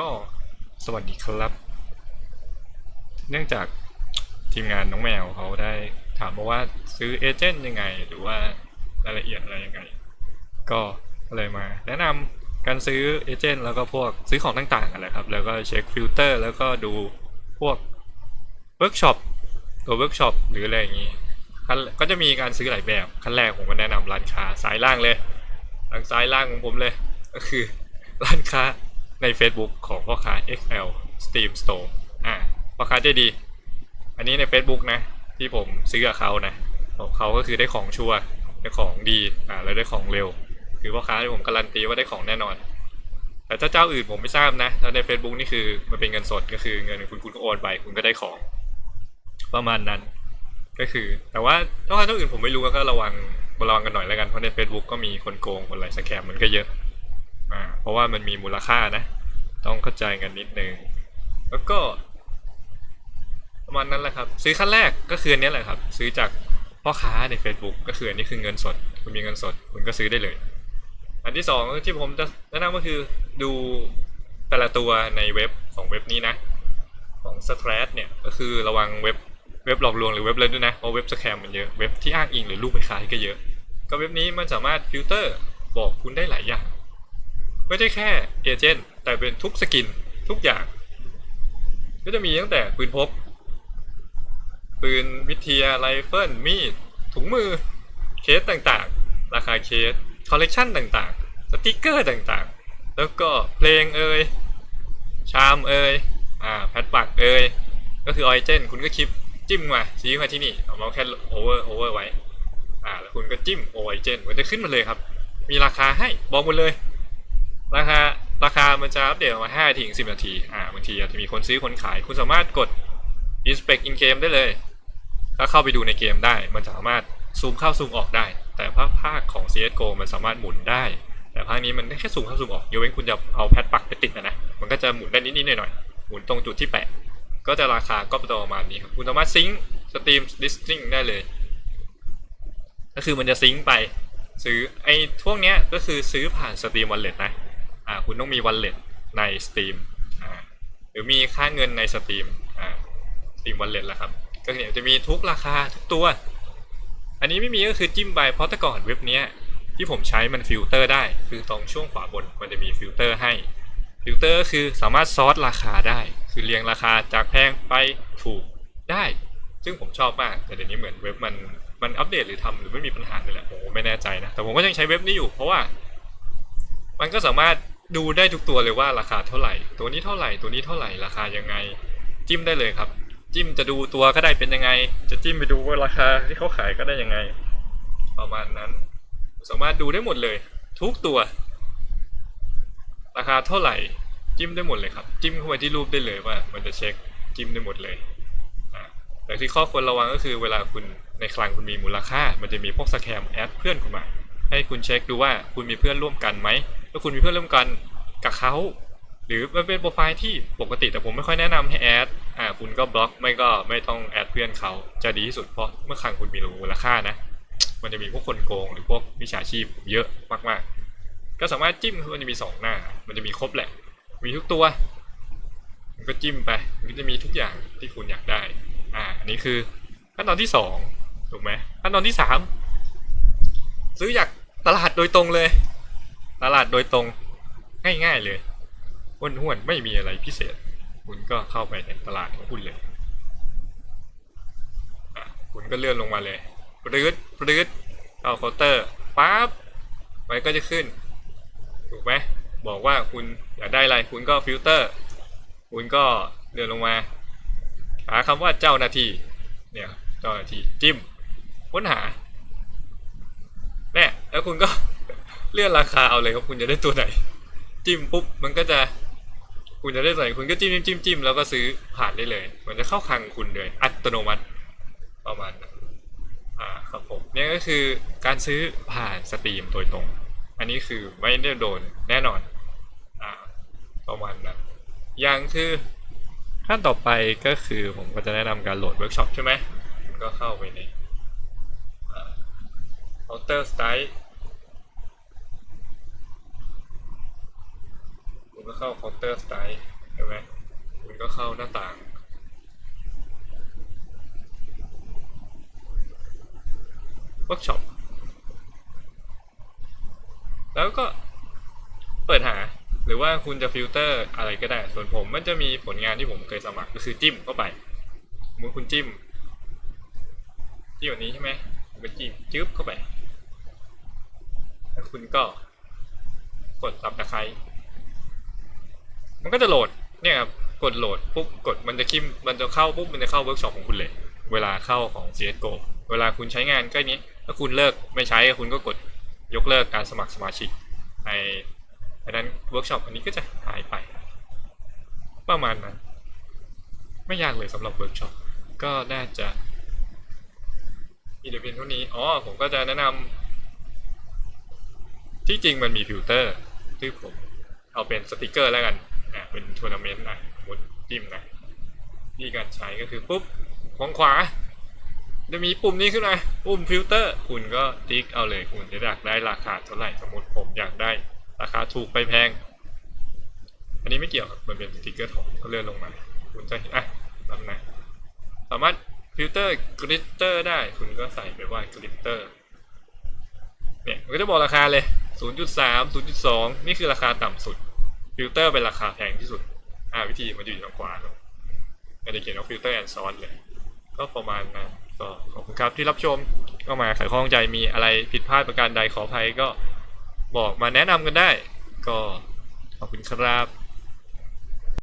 ก็สวัสดีครับ เนื่องจากทีมงานน้องแมวเขาได้ถามมาว่าซื้อเอเจนต์ยังไง หรือว่ารายละเอียดอะไรยังไง ก็เลยมา แนะนำการซื้อเอเจนต์แล้วก็พวกซื้อของต่างๆกันแหละครับ แล้วก็เช็คฟิลเตอร์แล้วก็ดูพวกเวิร์กช็อปตัวเวิร์กช็อปหรืออะไรอย่างนี้ก็จะมีการซื้อหลายแบบขั้นแรกผมก็แนะนำร้านค้าซ้ายล่างเลยทางซ้ายล่างของผมเลย ก็คือร้านค้า ใน Facebook ของพ่อค้า XL Steam Store อ่าพ่อค้าใจดี อันนี้ใน Facebook นะ ที่ผมซื้อกับเขานะของเขาก็คือได้ของชัวร์ได้ของดีอ่าแล้วได้ของเร็ว คือพ่อค้าที่ผมการันตีว่าได้ของแน่นอน แต่ถ้าเจ้าอื่นผมไม่ทราบนะถ้าใน Facebook นี่คือมันเป็นเงินสดก็คือเงินคุณคุณก็โอนไปคุณก็ได้ของ ประมาณนั้น ก็คือ แต่ว่าถ้าเจ้าอื่นผมไม่รู้ก็ระวังระวังกันหน่อยแล้วกันเพราะใน Facebook ก็มีคนโกงคนอะไรสแกมมันก็เยอะ อ่าเพราะว่ามันมีมูลค่านะ ต้องเข้าใจกันนิดนึง แล้วก็ ประมาณนั้นแหละครับ ซื้อขั้นแรกก็คืออันเนี้ยแหละครับ ซื้อจากพ่อค้าใน Facebook ก็คืออันนี้คือเงินสด คุณมีเงินสด คุณก็ซื้อได้เลย อันที่สองที่ผมจะแนะนำก็คือดูแต่ละตัวในเว็บของเว็บนี้นะ ของ s t r a t เนี่ยก็คือระวังเว็บเว็บหลอกลวงหรือเว็บเลยด้วยนะเพราะเว็บสแคมมันเยอะเว็บที่อ้างอิงหรือรูปไปขายก็เยอะ ก็เว็บนี้มันสามารถฟิลเตอร์บอกคุณได้หลายอย่าง ไม่ใช่แค่เอเจนต์แต่เป็นทุกสกินทุกอย่าง ก็จะมีตั้งแต่ปืนพกปืนวิทยาไรเฟิลมีด ถุงมือ เคสต่างๆ ราคาเคส คอลเลกชันต่างๆ สติกเกอร์ต่างๆ แล้วก็เพลงเอ่ยชามเอ่ยอ่าแพดปักเอ่ยก็คือออยเจนคุณก็คลิปจิ้มมาชี้มาที่นี่เอาเมาส์แค่โอเวอร์โอเวอร์ไว้อ่าแล้วคุณก็จิ้มโอไอเจนมันจะขึ้นมาเลยครับ มีราคาให้บอกหมดเลย ราคาราคามันจะอัปเดตออกมา5ถึง10 นาที อ่าบางทีอาจจะมีคนซื้อคนขาย คุณสามารถกด inspect in game ได้เลยถ้าเข้าไปดูในเกมได้ มันสามารถซูมเข้าซูมออกได้ แต่ภาคภาคของ CSGO มันสามารถหมุนได้ แต่ภาคนี้มันได้แค่ซูมเข้าซูมออกยกเว้นคุณจะเอาแพดปักไปติดนะนะ มันก็จะหมุนได้นิดๆหน่อยๆ หมุนตรงจุดที่แปะ ก็จะราคาก็ประมาณนี้ครับ คุณสามารถซิงค์สตรีมดิสติ้งได้เลย ก็คือมันจะซิงค์ไปซื้อไอ้พวกเนี้ยก็คือซื้อผ่าน Steam Wallet นะ อ่าคุณต้องมี Wallet ใน Steam อ่าหรือมีค่าเงินใน Steam อ่า Steam Wallet แหละครับ ก็เนี่ยจะมีทุกราคาทุกตัว อันนี้ไม่มีก็คือจิ้มไปเพราะแต่ก่อนเว็บเนี้ยที่ผมใช้มันฟิลเตอร์ได้ คือตรงช่วงขวาบนมันจะมีฟิลเตอร์ให้ฟิลเตอร์ก็คือสามารถซอร์ตราคาได้ คือเรียงราคาจากแพงไปถูกได้ ซึ่งผมชอบมาก แต่เดี๋ยวนี้เหมือนเว็บมันมันอัปเดตหรือทำหรือไม่มีปัญหาเลยแหละผมไม่แน่ใจนะ แต่ผมก็ยังใช้เว็บนี้อยู่เพราะว่า มันก็สามารถ ดูได้ทุกตัวเลยว่าราคาเท่าไหร่ ตัวนี้เท่าไหร่ ตัวนี้เท่าไหร่ ราคายังไง จิ้มได้เลยครับ จิ้มจะดูตัวก็ได้เป็นยังไง จะจิ้มไปดูว่าราคาที่เขาขายก็ได้ยังไง ประมาณนั้น สามารถดูได้หมดเลย ทุกตัว ราคาเท่าไหร่ จิ้มได้หมดเลยครับ จิ้มเข้าไปที่รูปได้เลยว่า มันจะเช็คจิ้มได้หมดเลยแต่ที่ข้อควรระวังก็คือเวลาคุณในคลังคุณมีมูลค่า มันจะมีพวกสแคมแอดเพื่อนคุณมา ให้คุณเช็คดูว่าคุณมีเพื่อนร่วมกันไหม ถ้าคุณมีเพื่อนร่วมกันกับเขาหรือมันเป็นโปรไฟล์ที่ปกติแต่ผมไม่ค่อยแนะนำให้แอดอ่าคุณก็บล็อกไม่ก็ไม่ต้องแอดเพื่อนเขาจะดีที่สุดเพราะเมื่อครั้งคุณมีมูลค่านะ มันจะมีพวกคนโกงหรือพวกมิจฉาชีพเยอะมากๆ ก็สามารถจิ้มมันจะมีสองหน้า มันจะมีครบแหละ มีทุกตัวมันก็จิ้มไปมันก็จะมีทุกอย่างที่คุณอยากได้อ่าอันนี้คือขั้นตอนที่สองถูกไหมขั้นตอนที่สามซื้อจากตลาดโดยตรงเลย ตลาดโดยตรงง่ายๆเลยห้วนๆไม่มีอะไรพิเศษ คุณก็เข้าไปในตลาดของคุณเลยคุณก็เลื่อนลงมาเลยปรืดปรืดเข้าเคาน์เตอร์ปั๊บมันก็จะขึ้น ถูกไหมบอกว่าคุณอยากได้อะไรคุณก็ฟิลเตอร์ คุณก็เลื่อนลงมา หาคำว่าเจ้าหน้าที่เนี่ยเจ้าหน้าที่จิ้มค้นหาเนี่ยแล้วคุณก็ เลื่อนราคาเอาเลยครับคุณจะได้ตัวไหน จิ้มปุ๊บมันก็จะคุณจะได้ตัวไหนคุณก็จิ้มจิ้มจิ้มจิ้มแล้วก็ซื้อผ่านได้เลย มันจะเข้าคลังคุณเลยอัตโนมัติประมาณนั้นอ่าครับผมเนี่ยก็คือการซื้อผ่านสตรีมโดยตรง อันนี้คือไม่ได้โดนแน่นอนอ่าประมาณนั้นอย่างคือขั้นต่อไปก็คือผมก็จะแนะนำการโหลดเวิร์กช็อปใช่ไหมก็เข้าไปใน Counter Strike ผมก็ เข้า counter strike ใช่ไหมคุณก็เข้าหน้าต่าง workshop แล้วก็เปิดหาหรือว่าคุณจะฟิลเตอร์อะไรก็ได้ ส่วนผมมันจะมีผลงานที่ผมเคยสมัครก็คือจิ้มเข้าไปสมมติคุณจิ้มที่แบบนี้ใช่ไหมคุณก็จิ้มจึ๊บเข้าไปแล้วคุณก็กดซับตะไคร้ มันก็จะโหลดเนี่ยครับกดโหลดปุ๊บกดมันจะคิมมันจะเข้าปุ๊บมันจะเข้าเวิร์กช็อปของคุณเลย เวลาเข้าของ CSGO เวลาคุณใช้งานก็นี้ ถ้าคุณเลิกไม่ใช้คุณก็กดยกเลิกการสมัครสมาชิกในดังนั้นเวิร์กช็อปอันนี้ก็จะหายไป ประมาณนั้น ไม่ยากเลยสำหรับเวิร์กช็อปก็น่าจะมีเดียเพียงเท่านี้อ๋อผมก็จะแนะนำที่จริงมันมีฟิลเตอร์ที่ผมเอาเป็นสติกเกอร์แล้วกัน อะเป็นทัวร์นาเมนต์นะมมดจิ้มนะที่การใช้ก็คือปุ๊บมองขวา จะมีปุ่มนี้ขึ้นมาปุ่มฟิลเตอร์ คุณก็ติ๊กเอาเลยคุณจะอยากได้ราคาเท่าไหร่สมมติผมอยากได้ราคาถูกไปแพง อันนี้ไม่เกี่ยวครับมันเป็นสติ๊กเกอร์ทองก็เลื่อนลงมา คุณจะเห็นอะลำนะสามารถฟิลเตอร์กริตเตอร์ได้ คุณก็ใส่ไปว่ากริตเตอร์เนี่ยมันก็จะบอกราคาเลย 0.3 0.2 นี่คือราคาต่ำสุด ฟิลเตอร์เป็นราคาแพงที่สุด อ่าวิธีมันอยู่ทางขวาเนาะไม่ได้เขียนว่าฟิลเตอร์แอนด์ซอนเลย ก็ประมาณนั้นก็ขอบคุณครับที่รับชมก็มาไขข้อข้องใจมีอะไรผิดพลาดประการใดขออภัยก็บอกมาแนะนำกันได้ ก็ขอบคุณครับ